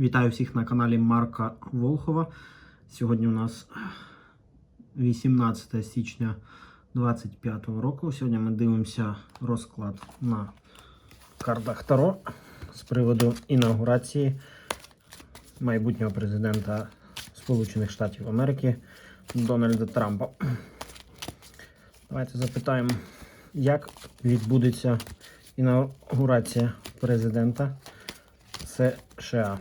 Вітаю всіх на каналі Марка Волхова. Сьогодні у нас 18 січня 2025 року. Сьогодні ми дивимося розклад на картах Таро з приводу інаугурації майбутнього президента Сполучених Штатів Америки Дональда Трампа. Давайте запитаємо, як відбудеться інаугурація президента США.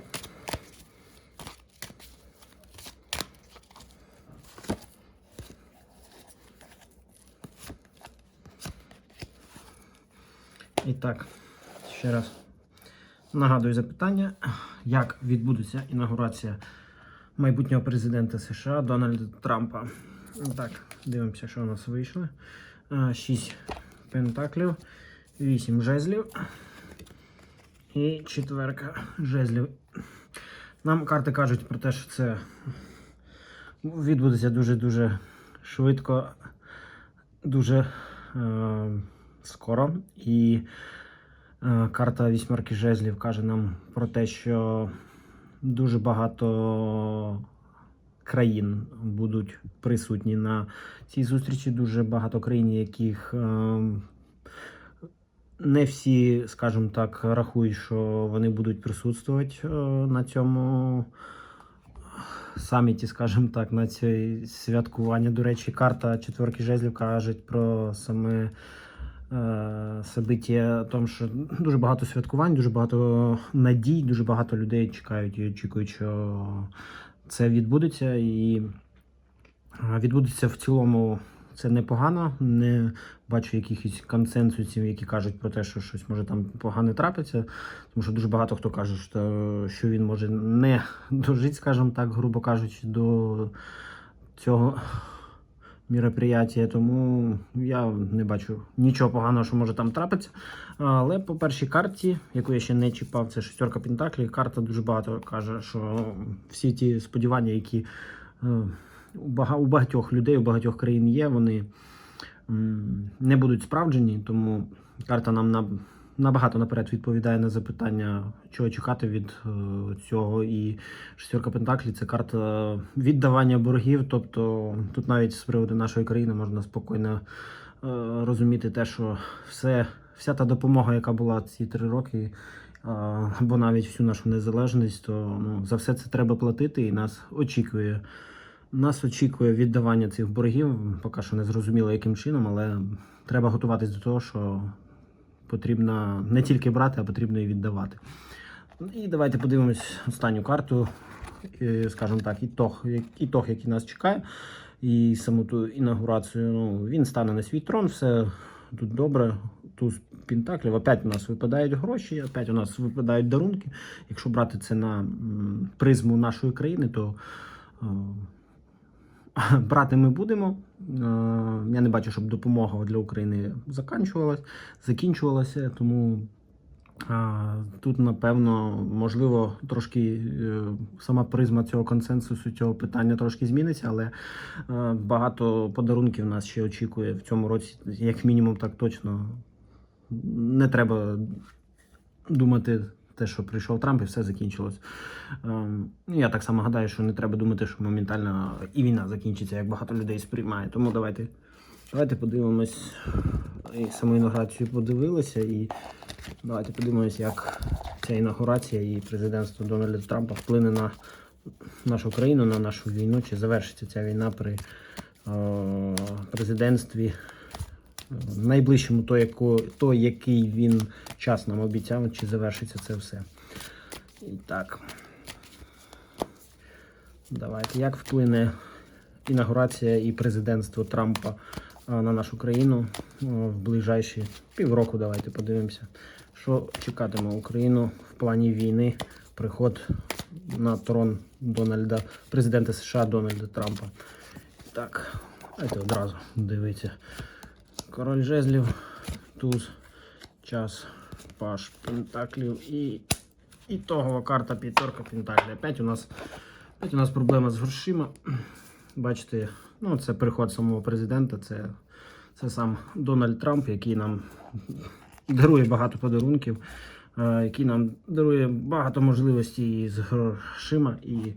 І так, ще раз нагадую запитання, як відбудеться інаугурація майбутнього президента США Дональда Трампа. Так, дивимося, що у нас вийшло. 6 пентаклів, 8 жезлів і четверка жезлів. Нам карти кажуть про те, що це відбудеться дуже-дуже швидко, дуже е, скоро. І е, карта вісьмерки жезлів каже нам про те, що дуже багато країн будуть присутні на цій зустрічі. Дуже багато країн, яких е, не всі, скажімо так, рахують, що вони будуть присутствувати е, на цьому саміті, скажімо так, на цій святкуванні. До речі, карта четверки жезлів каже про саме собиття, тому що дуже багато святкувань, дуже багато надій, дуже багато людей чекають і очікують, що це відбудеться. І е, відбудеться в цілому це непогано. Не бачу якихось консенсусів, які кажуть про те, що щось може там погане трапиться. Тому що дуже багато хто каже, що він може не дожити, скажімо так, грубо кажучи, до цього мероприятия. Тому я не бачу нічого поганого, що може там трапитися. Але по першій карті, яку я ще не чіпав, це шестерка Пентаклі. Карта дуже багато каже, що всі ті сподівання, які е, у багатьох людей, у багатьох країн є, вони не будуть справджені, тому карта нам на, набагато наперед відповідає на запитання, чого чекати від е, цього. І шестерка Пентаклі це карта віддавання боргів. Тобто тут навіть з приводу нашої країни можна спокійно е, розуміти те, що все, вся та допомога, яка була ці три роки. е, Або навіть всю нашу незалежність, то ну, за все це треба платити, і нас очікує нас очікує віддавання цих боргів. Поки що не зрозуміло, яким чином, але треба готуватись до того, що потрібно не тільки брати, а потрібно і віддавати. І давайте подивимось останню карту, е, скажімо так, ітог, ітог, який нас чекає. І саму ту інаугурацію. Ну, він стане на свій трон, все тут добре. Туз Пентаклів, опять у нас випадають гроші, опять у нас випадають дарунки. Якщо брати це на призму нашої країни, то е, брати ми будемо. Е, Я не бачу, щоб допомога для України закінчувалась, закінчувалася, тому тут, напевно, можливо, трошки е, сама призма цього консенсусу, цього питання трошки зміниться, але е, багато подарунків нас ще очікує в цьому році, як мінімум, так точно. Не треба думати те, що прийшов Трамп і все закінчилось. Ем, ну, Я так само гадаю, що не треба думати, що моментально і війна закінчиться, як багато людей сприймає. Тому давайте, давайте подивимось і саму інаугурацію подивилися. І давайте подивимось, як ця інаугурація і президентство Дональда Трампа вплине на нашу країну, на нашу війну, чи завершиться ця війна при е, президентстві найближчому, то, яко, то, який він час нам обіцяв, чи завершиться це все. І так. Давайте. Як вплине інаугурація і президентство Трампа на нашу країну в ближайші півроку? Давайте подивимося, що чекатиме Україну в плані війни, приход на трон Дональда, президента США Дональда Трампа. Так, давайте одразу дивіться. Король жезлів, туз, час, паш, пентаклів і ітогова карта п'ятерка пентаклів. Опять у нас, опять у нас проблема з грошима. Бачите, ну це приход самого президента, це, це сам Дональд Трамп, який нам дарує багато подарунків. е, який нам дарує багато можливостей з грошима і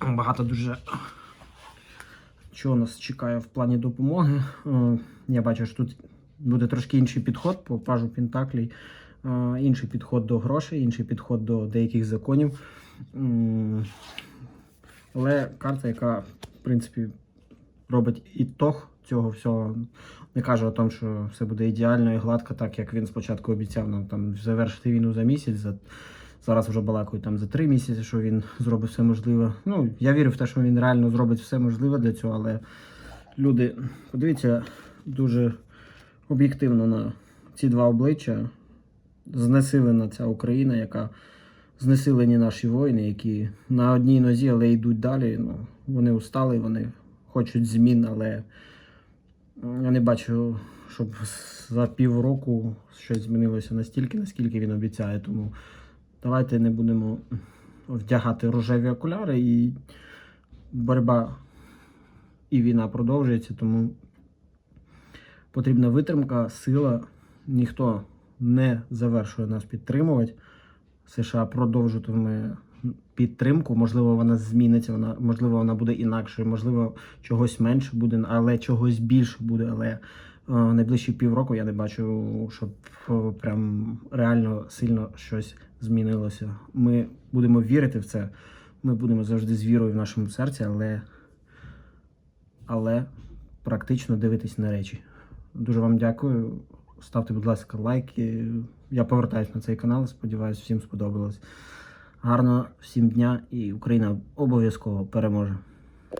багато дуже чого нас чекає в плані допомоги. Е, Я бачу, що тут буде трошки інший підход по пажу Пентаклій, е, інший підход до грошей, інший підход до деяких законів. Але карта, яка, в принципі, робить ітог цього всього, не каже о тому, що все буде ідеально і гладко, так як він спочатку обіцяв нам там завершити війну за місяць. Зараз вже балакають там за три місяці, що він зробить все можливе. Ну, я вірю в те, що він реально зробить все можливе для цього, але люди, подивіться дуже об'єктивно на ці два обличчя. Знесилена ця Україна, яка знесилені наші воїни, які на одній нозі, але йдуть далі. Ну, вони устали, вони хочуть змін, але я не бачу, щоб за півроку щось змінилося настільки, наскільки він обіцяє. Тому давайте не будемо вдягати рожеві окуляри і боротьба і війна продовжується, тому потрібна витримка, сила. Ніхто не завершує нас підтримувати. США продовжуватиме підтримку. Можливо, вона зміниться, вона можливо, вона буде інакшою, можливо, чогось менше буде, але чогось більше буде. Але е, найближчі півроку я не бачу, щоб прям реально сильно щось змінилося. Ми будемо вірити в це. Ми будемо завжди з вірою в нашому серці, але, але практично дивитись на речі. Дуже вам дякую. Ставте, будь ласка, лайки. Я повертаюсь на цей канал. Сподіваюсь, всім сподобалось. Гарного всім дня і Україна обов'язково переможе.